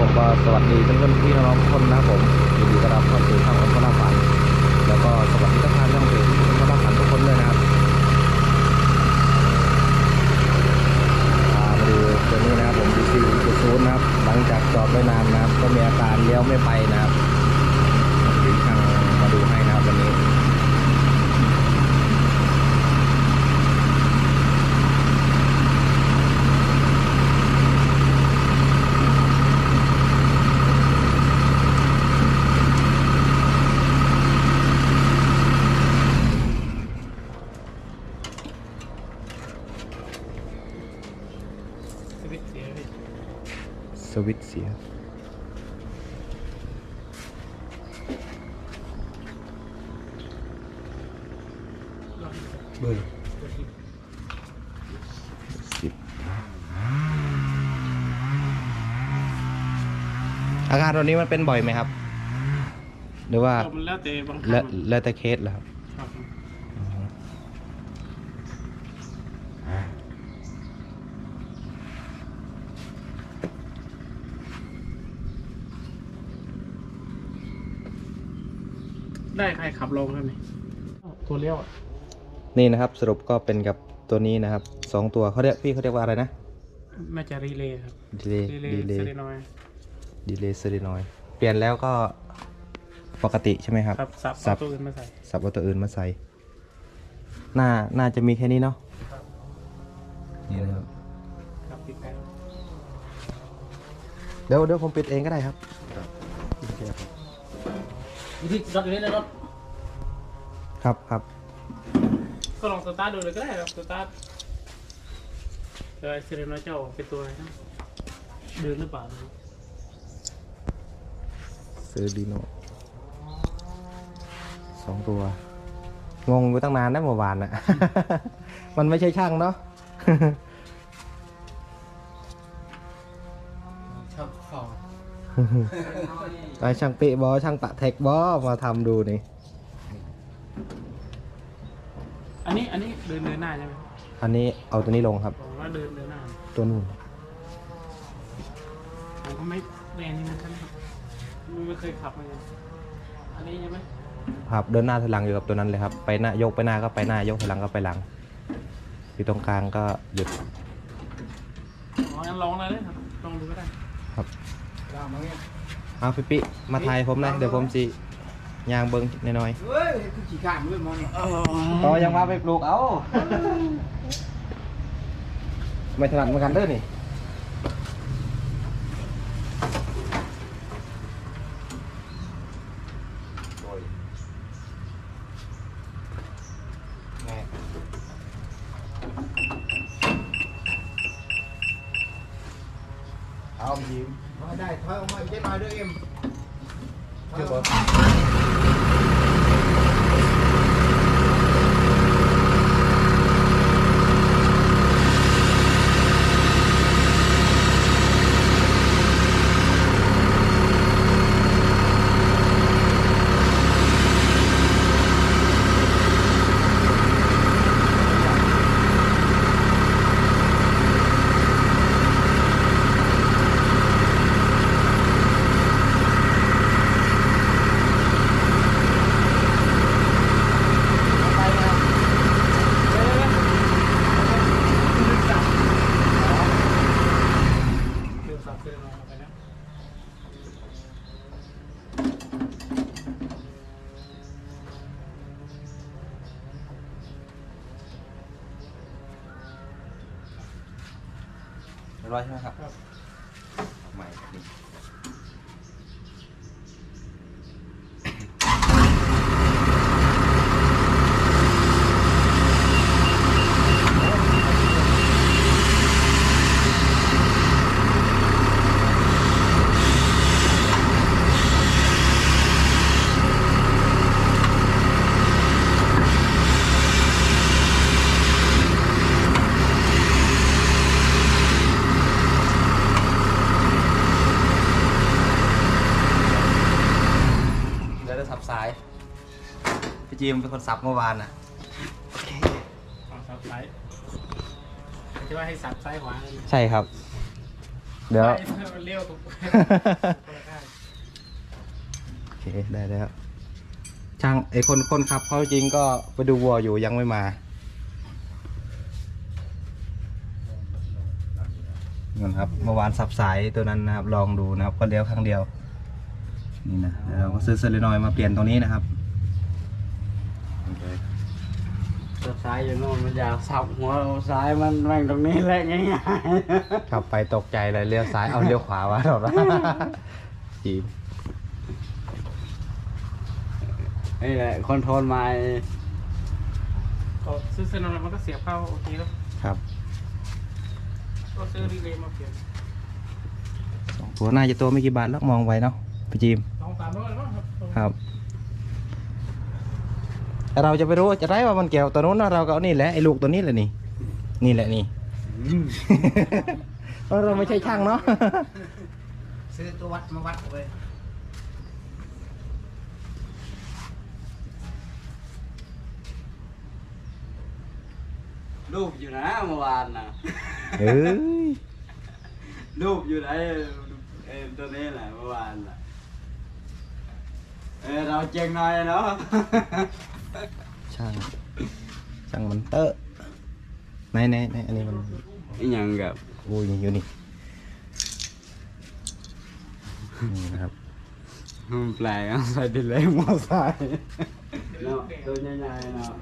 ผมก็สวัสดีเพื่อนๆพี่น้องทุกคนนะครับผมยินดีต้อนรับเข้าสู่ช่องคนละฝัน แล้วก็สวัสดีทักท่ายช่องเพจคนละฝันทุกคนเลยนะครับมาดูตัวนี้นะครับผมดีซีดีซูนนะครับหลังจากจอดไว้นานนะครับ ก็มีอาการเลี้ยวไม่ไปนะครับดีช่างมาดูให้นะครับวันนี้ สวิตช์เสียพี่ ส วิตช์เสียลองเบอร์กดที่สิบอาการตัวนี้มันเป็นบ่อยไหมครับ หรือว่าก็มันแล้วแต่บางครั้แล้วงแล้วแต่เคสเหรอครับ ครับ ได้ใครขับลงครับนี่ตัวเลี้ยวอะนี่นะครับสรุปก็เป็นกับตัวนี้นะครับสองตัวเขาเรียกพี่เขาเรียกว่าอะไรนะน่าจะรีเลย์ครับดีเลย์รีเลดีย์เลเซย์เลนอยดีเลย์เซรีนอยเปลี่ยนแล้วก็ปกติใช่ไหมครับ ครับสับสัเอาบ ตัวอื่นมาใส่ สับเอาตัวอื่นมาใส่น่าน่าจะมีแค่นี้เนาะนี่นะครับครับปิดแป๊บเดี๋ยวเดี๋ยวผมปิดเองก็ได้ครับ วิธีรถอยู่นี่นะรถครับครับก็ลองสตาร์ทดูเลยก็ได้ครับสตาร์ทเออเซเลนอยเจ้าเป็นตัวอะไรนะเดินหรือเปล่าเซอร์ดิโนสองตัว งงอยู่ตั้งนานนะเมื่อวานน่ะ มันไม่ใช่ช่างเนาะ ชอบคอ ไอช่างเปะบอช่างปะเทคบอมาทำดูนี่ อันนี้อันนี้เดินเดินหน้าใช่ไหมอันนี้เอาตัวนี้ลงครับ บอกว่าเดินเดินหน้าตัวนู่นผมก็ไม่แรงนี่เหมือนกันครับไม่เคยขับเหมือนกันอันนี้ใช่ไหมครับเดินหน้าถอยหลังอยู่กับตัวนั้นเลยครับ ไปหน้ายกไปหน้าก็ไปหน้ายกถอยหลังก็ไปหลัง อยู่ตรงกลางก็หยุดอ๋องั้นลองเลยเลยครับลองดูก็ได้ ครับ เอาพี่ปิมาถ่ายผมหนะเดี๋ยวผมสิยางเบิ้งน้อยเฮ้ยคือขี้ข้านด้วยมองนี่ๆก็ยังมาไปปลูกเอาไม่ถนัดเหมือนกันเด้อนี่แม่เอายิ้มมา ได้ถอยออกมาอีกเจ๊หน่อยด้วยเอ็มคือบ่ เดินสับเดินมาไปแล้ว เรียบร้อยใช่ไหมครับครับใหม่นี่เดี๋ยวจะสับสาย พี่ จีมเป็นคนสับเมื่อวานน่ะเอาสับซ้ายที่ว่าให้สับซ้ายขวาเลยใช่ครับ เดี๋ยว เลี้ยวตรงโอเคได้แล้วช่างไอคนคนขับเขาจริงก็ไปดูวัวอยู่ยังไม่มานั่นครับเมื่อวานสับสายตัวนั้นนะครับ ลองดูนะครับก็เลี้ยวครั้งเดียวนี่นะเดี๋ยวเราก็ซื้อเซเลนอยมาเปลี่ยนตรงนี้นะครับ ตัวซ้ายอยู่โน่นมันอยากสับหัวเราซ้ายมันแม่งตรงนี้แหละง่ายขับไปตกใจเลยเลี้ยวซ้ายเอาเลี้ยวขวาวะเราละจีบๆนี่แหละคอนโทรลไม้ก็ซื้อเซนอนมันก็เสียบเข้าโอเคแล้วครับก็ซื้อรีเลย์มาเปลี่ยนสองตัวน่าจะตัวไม่กี่บาทแล้วมองไว้เนาะพี่จีมสองสามร้อยแล้วครับครับแต่ เราจะไปรู้จะได้ว่ามันเกี่ยวตัวนู้นนะเราก็เอานี่แหละไอ้ลูกตัวนี้แหละนี่ นี่แหละนี่เพราะเราไม่ใช่ช่างเนาะซื้อตัววัดมาวัดเลยรูปอยู่นะเมื่อวานน่ะเอ้ยรูปอยู่ไหนเอ็มตัวนี้แหละเมื่อวานน่ะเออเราเจงหน่อยเนาะ ช่างช่างมันเตอะไหนไหนไหนอันนี้มันอีหยังกับอุ้ยอยู่นี่นี่นะครับมันแปลกอะใส่ดิเลยมอไซค์เนาะตัวใหญ่ๆเนาะ